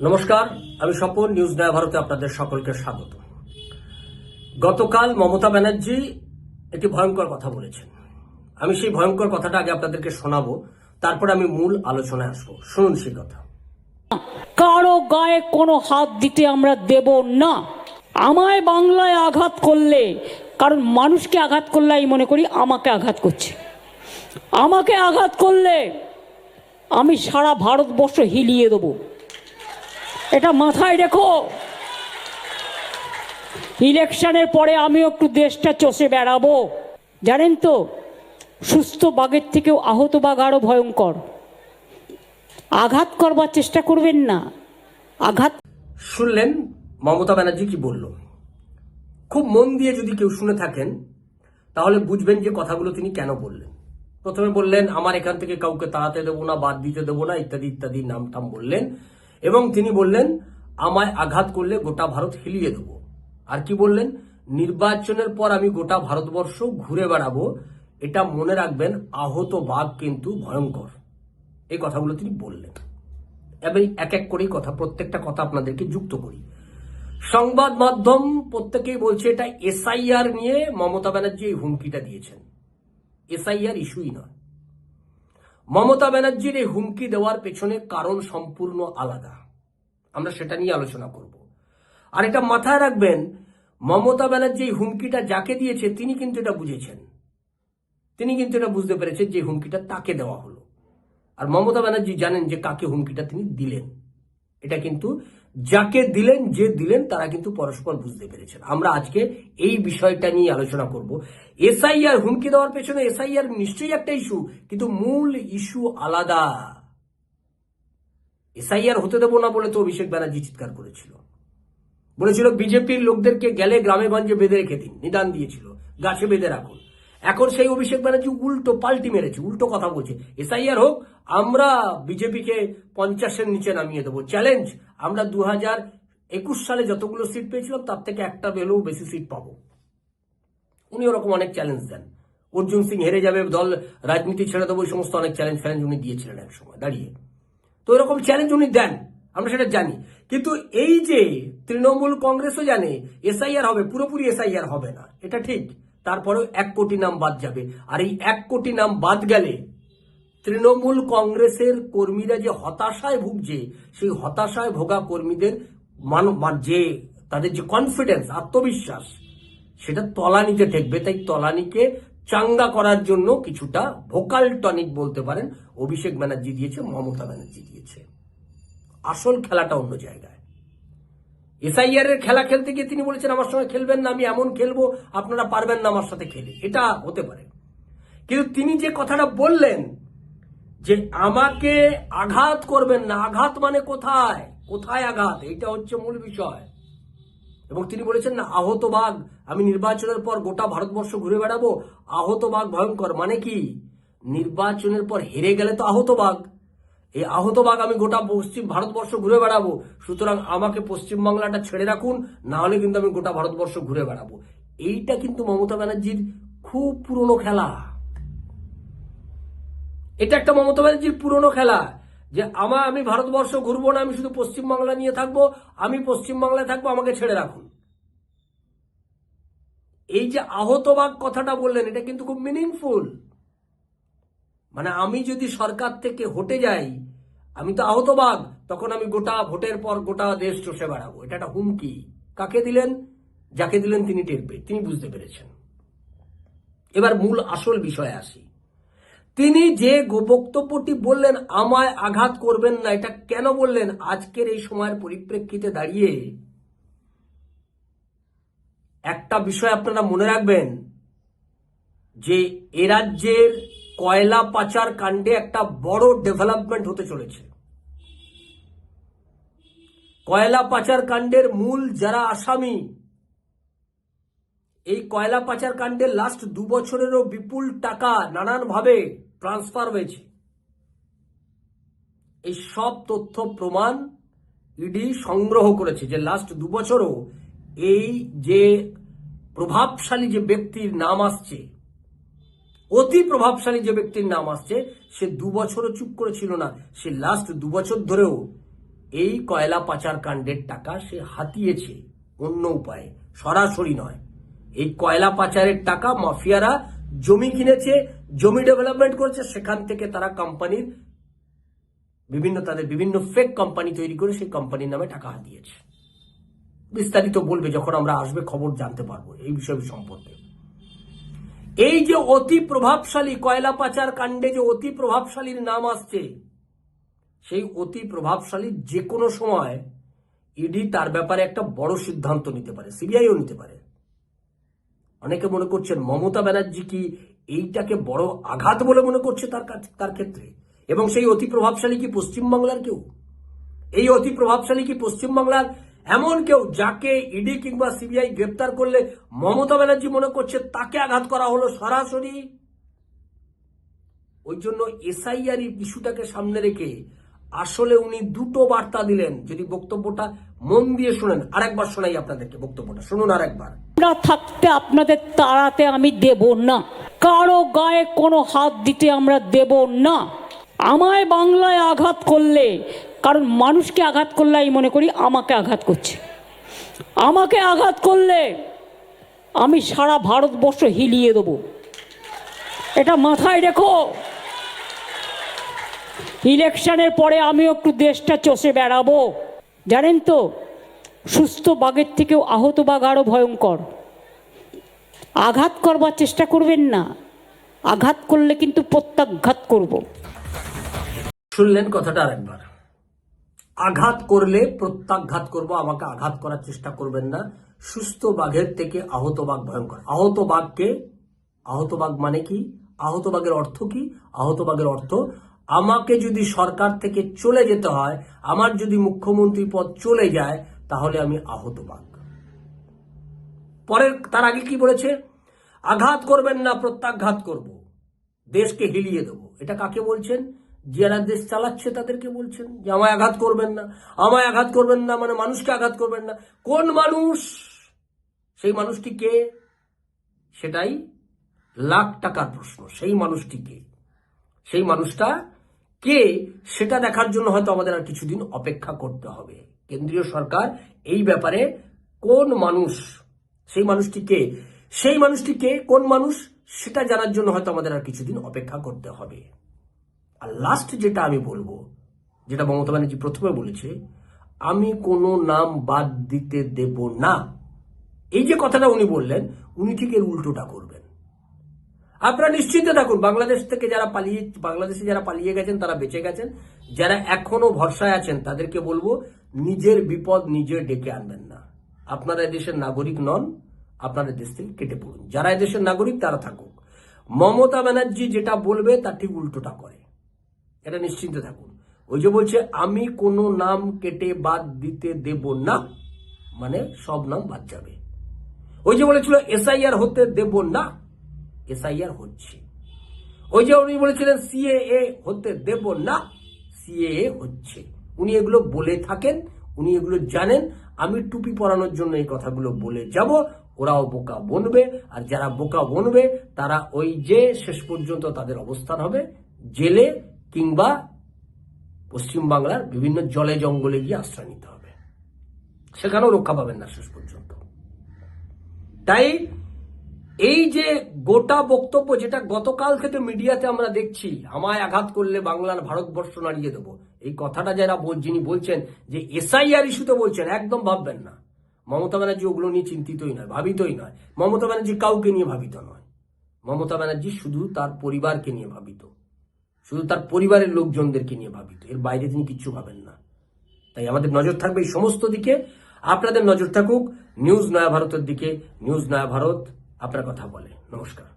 নমস্কার, আমি স্বপন নিউজ নয়া ভারতে আপনাদের সকলকে স্বাগত। গতকাল মমতা ব্যানার্জি একটি ভয়ঙ্কর কথা বলেছেন। আমি সেই ভয়ঙ্কর কথাটা আগে আপনাদেরকে শোনাবো, তারপর আমি মূল আলোচনায় আসব। শুনুন সেই কথা। কারও গায়ে কোনো হাত দিতে আমরা দেব না। আমায় বাংলায় আঘাত করলে, কারণ মানুষকে আঘাত করলে আমি মনে করি আমাকে আঘাত করছে। আমাকে আঘাত করলে আমি সারা ভারতবর্ষ হিলিয়ে দেবো। এটা মাথায় রেখো। ইলেকশনের পরে আমিও একটু দেশটা চষে বেড়াবো। জানেন তো, সুস্থ বাঘের থেকেও আহত বাঘ আরও ভয়ঙ্কর। আঘাত করবার চেষ্টা করবেন না। আঘাত শুনলেন? মমতা ব্যানার্জি কি বলল? খুব মন দিয়ে যদি কেউ শুনে থাকেন, তাহলে বুঝবেন যে কথাগুলো তিনি কেন বললেন। প্রথমে বললেন, আমার এখান থেকে কাউকে তাড়াতে দেবো না, বাদ দিতে দেবো না, ইত্যাদি ইত্যাদি নাম টাম বললেন। এবং তিনি বললেন, আমায় আঘাত করলে গোটা ভারত হিলিয়ে দেবো। আর কি বললেন, নির্বাচনের পর আমি গোটা ভারতবর্ষ ঘুরে বেড়াবো, এটা মনে রাখবেন আহত বাঘ কিন্তু ভয়ঙ্কর। এই কথাগুলো তিনি বললেন। এবার এক এক করেই কথা, প্রত্যেকটা কথা আপনাদেরকে যুক্ত করি। সংবাদ মাধ্যম প্রত্যেকেই বলছে, এটা এসআইআর নিয়ে মমতা ব্যানার্জি এই হুমকিটা দিয়েছেন। এসআইআর ইস্যুই নয়। মমতা ব্যানার্জির এই হুমকি দেওয়ার পেছনে কারণ সম্পূর্ণ আলাদা। আমরা সেটা নিয়ে আলোচনা করব। আর এটা মাথায় রাখবেন, মমতা ব্যানার্জি এই হুমকিটা যাকে দিয়েছে, তিনি কিন্তু এটা বুঝেছেন। তিনি কিন্তু এটা বুঝতে পেরেছেন যে হুমকিটা তাকে দেওয়া হলো। আর মমতা ব্যানার্জি জানেন যে কাকে হুমকিটা তিনি দিলেন। এটা কিন্তু যাকে দিলেন, যে দিলেন, তারা কিন্তু পরস্পর বুঝতে পেরেছেন। আমরা আজকে এই বিষয়টা নিয়ে আলোচনা করব। এসআইআর হুমকি দেওয়ার পেছনে এসআইআর নিশ্চয়ই একটা ইস্যু কিন্তু মূল ইস্যু আলাদা। এসআইআর হতে দেবো না বলে তো অভিষেক ব্যানার্জি চিৎকার করেছিল। বলেছিল, বিজেপির লোকদেরকে গেলে গ্রামে গঞ্জে বেঁধে রেখে দিন। নিদান দিয়েছিল। গাছে বেঁধে রাখুন। এখন সেই অভিষেক ব্যানার্জি উল্টো পাল্টি মেরেছে, উল্টো কথা বলছে। এসআইআর হোক, আমরা বিজেপিকে পঞ্চাশের নিচে নামিয়ে দেবো। চ্যালেঞ্জ, আমরা দু হাজার একুশ সালে যতগুলো সিট পেয়েছিলাম, তার থেকে একটা বেলেও বেশি সিট পাবো। উনি ওরকম অনেক চ্যালেঞ্জ দেন। অর্জুন সিং হেরে যাবে, দল, রাজনীতি ছেড়ে দেবো, এই সমস্ত অনেক চ্যালেঞ্জ ফ্যালেঞ্জ উনি দিয়েছিলেন এক সময়, দাঁড়িয়ে। তো এরকম চ্যালেঞ্জ উনি দেন, আমরা সেটা জানি। কিন্তু এই যে তৃণমূল কংগ্রেসও জানে, এসআইআর হবে, পুরোপুরি এসআইআর হবে না, এটা ঠিক। তারপরেও এক কোটি নাম বাদ যাবে। আর এই এক কোটি নাম বাদ গেলে তৃণমূল কংগ্রেসের কর্মীরা যে হতাশায় ভুগছে, সেই হতাশায় ভোগা কর্মীদের মান যে তাদের যে কনফিডেন্স আত্মবিশ্বাস, সেটা তলানিতে ঠেকবে। তাই তলানিকে চাঙ্গা করার জন্য কিছুটা ভোকাল টনিক বলতে পারেন। অভিষেক ব্যানার্জি দিয়েছে, মমতা ব্যানার্জি দিয়েছে। আসল খেলাটা অন্য জায়গায়। এসআইআর এর খেলা খেলতে গিয়ে তিনি বলেছেন, আমার সঙ্গে খেলবেন না, আমি এমন খেলব, আপনারা পারবেন না আমার সাথে খেলে। এটা হতে পারে। কিন্তু তিনি যে কথাটা বললেন, যে আমাকে আঘাত করবেন না, আঘাত মানে কোথায়? কোথায় আঘাত? এটা হচ্ছে মূল বিষয়। এবং তিনি বলেছেন, না, আহত বাঘ, আমি নির্বাচনের পর গোটা ভারতবর্ষ ঘুরে বেড়াবো। আহত বাঘ ভয়ঙ্কর। মানে কি? নির্বাচনের পর হেরে গেলে তো আহত বাঘ। এই আহত বাঘ আমি গোটা পশ্চিম ভারতবর্ষ ঘুরে বেড়াবো। সুতরাং আমাকে পশ্চিম বাংলাটা ছেড়ে রাখুন, না হলে কিন্তু আমি গোটা ভারতবর্ষ ঘুরে বেড়াবো। এইটা কিন্তু মমতা ব্যানার্জির খুব পুরনো খেলা। এটা একটা মমতা ব্যানার্জির পুরনো খেলা, যে আমার আমি ভারতবর্ষ ঘুরবো না, আমি শুধু পশ্চিমবাংলা নিয়ে থাকব, আমি পশ্চিমবাংলায় থাকব, আমাকে ছেড়ে রাখুন। এই যে আহতবাগ কথাটা বললেন, এটা কিন্তু খুব মিনিংফুল মানে আমি যদি সরকার থেকে হটে যাই, আমি তো আহতবাগ তখন আমি গোটা ভোটের পর গোটা দেশ চষে বেড়াবো। এটা একটা হুমকি। কাকে দিলেন? যাকে দিলেন তিনি টের পেয়ে, তিনি বুঝতে পেরেছেন। এবার মূল আসল বিষয়ে আসি। তিনি যে বক্তব্যটি বললেন, আমায় আঘাত করবেন না, এটা কেন বললেন? আজকের এই সময়ের পরিপ্রেক্ষিতে দাঁড়িয়ে একটা বিষয় আপনারা মনে রাখবেন, যে এ রাজ্যের কয়লা পাচার কাণ্ডে একটা বড় ডেভেলপমেন্ট হতে চলেছে। কয়লা পাচার কাণ্ডের মূল যারা আসামি, এই কয়লা পাচার কাণ্ডে লাস্ট দু বছরেরও বিপুল টাকা নানানভাবে ট্রান্সফার হয়েছে। এই সব তথ্য প্রমাণ ইডি সংগ্রহ করেছে যে লাস্ট দু বছরও এই যে প্রভাবশালী যে ব্যক্তির নাম আসছে অতি প্রভাবশালী যে ব্যক্তির নাম আসছে, সে দু বছরও চুপ করেছিল না। সে লাস্ট দু বছর ধরেও এই কয়লা পাচার কাণ্ডের টাকা সে হাতিয়েছে অন্য উপায়ে। সরাসরি নয়। এই কয়লা পাচারের টাকা মাফিয়ারা জমি কিনেছে, জমি ডেভেলপমেন্ট করেছে, সেখান থেকে তারা কোম্পানির বিভিন্ন, তাদের বিভিন্ন ফেক কোম্পানি তৈরি করে সেই কোম্পানির নামে টাকা হাতিয়েছে। বিস্তারিত বলবে যখন আমরা আসবে খবর জানতে পারব এই বিষয় সম্পর্কে। এই যে অতি প্রভাবশালী কয়লা পাচার কাণ্ডে যে অতি প্রভাবশালীর নাম আসছে, সেই অতি প্রভাবশালী যে কোনো সময় ইডি তার ব্যাপারে একটা বড় সিদ্ধান্ত নিতে পারে সিবিআইও নিতে পারে। অনেকে মনে করছেন মমতা ব্যানার্জি কি এইটাকে বড় আঘাত বলে মনে করছে তার তার ক্ষেত্রে? এবং সেই অতি প্রভাবশালী কি পশ্চিমবাংলার কেউ? এই অতি প্রভাবশালী কি পশ্চিমবাংলার এমন কেউ যাকে ইডি কিংবা সিবিআই গ্রেপ্তার করলে মমতা ব্যানার্জি মনে করছে তাকে আঘাত করা হলো সরাসরি। ওই জন্য এসআইআর ইস্যুটাকে সামনে রেখে আসলে উনি দুটো বার্তা দিলেন। যদি বক্তব্যটা মন দিয়ে শুনেন, আরেকবার শোনাই আপনাদেরকে বক্তব্যটা। শুনুন আরেকবার। আমরা থাকতে আপনাদের তাড়াতে আমি দেব না। কারও গায়ে কোনো হাত দিতে আমরা দেব না। আমায় বাংলায় আঘাত করলে কারণ মানুষকে আঘাত করলে আমি মনে করি আমাকে আঘাত করছে। আমাকে আঘাত করলে আমি সারা ভারতবর্ষ হিলিয়ে দেবো। এটা মাথায় রেখো। ইলেকশনের পরে আমিও একটু দেশটা চষে বেড়াবো। জানেন তো, সুস্থ বাঘের থেকেও আহত বাঘ আরও ভয়ঙ্কর। আঘাত করবার চেষ্টা করবেন না। আঘাত করলে কিন্তু প্রত্যাঘাত করব। শুনলেন কথাটা আরেকবার। আঘাত করলে প্রত্যাঘাত করব, আমাকে আঘাত করার চেষ্টা করবেন না। সুস্থ বাঘের থেকে আহত বাঘ ভয়ঙ্কর। আহত বাঘকে, আহত বাঘ মানে কি? আহত বাঘের অর্থ কি? আহত বাঘের অর্থ, আমাকে যদি সরকার থেকে চলে যেতে হয়, আমার যদি মুখ্যমন্ত্রী পদ চলে যায়, তাহলে আমি আহত বাঘ। পরের, তার আগে কি বলেছে? আঘাত করবেন না, প্রত্যাঘাত করব। দেশকে হিলিয়ে দেবো। এটা কাকে বলছেন? যারা দেশ চালাচ্ছে তাদেরকে বলছেন যে আমায় আঘাত করবেন না, আমায় আঘাত করবেন না মানে মানুষকে আঘাত করবেন না। কোন মানুষ? সেই মানুষটি কে? সেটাই লাখ টাকার প্রশ্ন। সেই মানুষটি কে? সেই মানুষটা কে? সেটা দেখার জন্য হয়তো আমাদের আর কিছুদিন অপেক্ষা করতে হবে। কেন্দ্রীয় সরকার এই ব্যাপারে কোন মানুষ? সেই মানুষটি কে? সেই মানুষটি কে? কোন মানুষ? সেটা জানার জন্য হয়তো আমাদের আর কিছুদিন অপেক্ষা করতে হবে। আর লাস্ট যেটা আমি বলব, যেটা মমতা ব্যানার্জি প্রথমে বলেছে, আমি কোনো নাম বাদ দিতে দেব না। এই যে কথাটা উনি বললেন, উনি ঠিক এর উল্টোটা করবেন। আপনারা নিশ্চিন্ত থাকুন, বাংলাদেশ থেকে যারা পালিয়ে, বাংলাদেশে যারা পালিয়ে গেছেন, তারা বেঁচে গেছেন। যারা এখনও ভরসায় আছেন, তাদেরকে বলব, নিজের বিপদ নিজে ডেকে আনবেন না। আপনারা দেশের নাগরিক নন, আপনারা দেশ থেকে কেটে পড়ুন। যারা দেশের নাগরিক, তারা থাকুক। মমতা ব্যানার্জি যেটা বলবে, তার ঠিক উল্টোটা করে। এটা নিশ্চিন্ত থাকুন। ওই যে বলছে, আমি কোনো নাম কেটে বাদ দিতে দেব না। মানে সব নাম বাদ যাবে। ওই যে বলেছিল, এসআইআর হতে দেব না। এসআইআর হচ্ছে। ওই যে উনি বলেছিলেন, সিএএ হতে দেব না। সিএএ হচ্ছে। উনি এগুলো বলে থাকেন, উনি এগুলো জানেন। আমি টুপি পরানোর জন্য এই কথাগুলো বলে যাব, ওরাও বোকা বনবে, আর যারা বোকা বনবে, তারা ওই যে শেষ পর্যন্ত তাদের অবস্থান হবে, জেলে কিংবা পশ্চিমবাংলার বিভিন্ন জলে জঙ্গলে গিয়ে আশ্রয় নিতে হবে। সেখানেও রক্ষা পাবেন না শেষ পর্যন্ত। তাই এই যে গোটা বক্তব্য যেটা গতকাল থেকে মিডিয়াতে আমরা দেখছি, আমায় আঘাত করলে বাংলার ভারতবর্ষ নাড়িয়ে দেবো। এই কথাটা যারা যিনি বলছেন যে এসআইআর ইস্যুতে বলছেন, একদম ভাববেন না। মমতা ব্যানার্জি ওগুলো নিয়ে চিন্তিতই নয়, ভাবিতই নয়। মমতা ব্যানার্জি কাউকে নিয়ে ভাবিত নয়। মমতা ব্যানার্জি শুধু তার পরিবারকে নিয়ে ভাবিত। শুধু তার পরিবারের লোকজনদেরকে নিয়ে ভাবিত। এর বাইরে তিনি কিচ্ছু ভাবেন না। তাই আমাদের নজর থাকবে এই সমস্ত দিকে। আপনাদের নজর থাকুক নিউজ নয়া ভারতের দিকে। নিউজ নয়া ভারত আপনার কথা বলে। নমস্কার।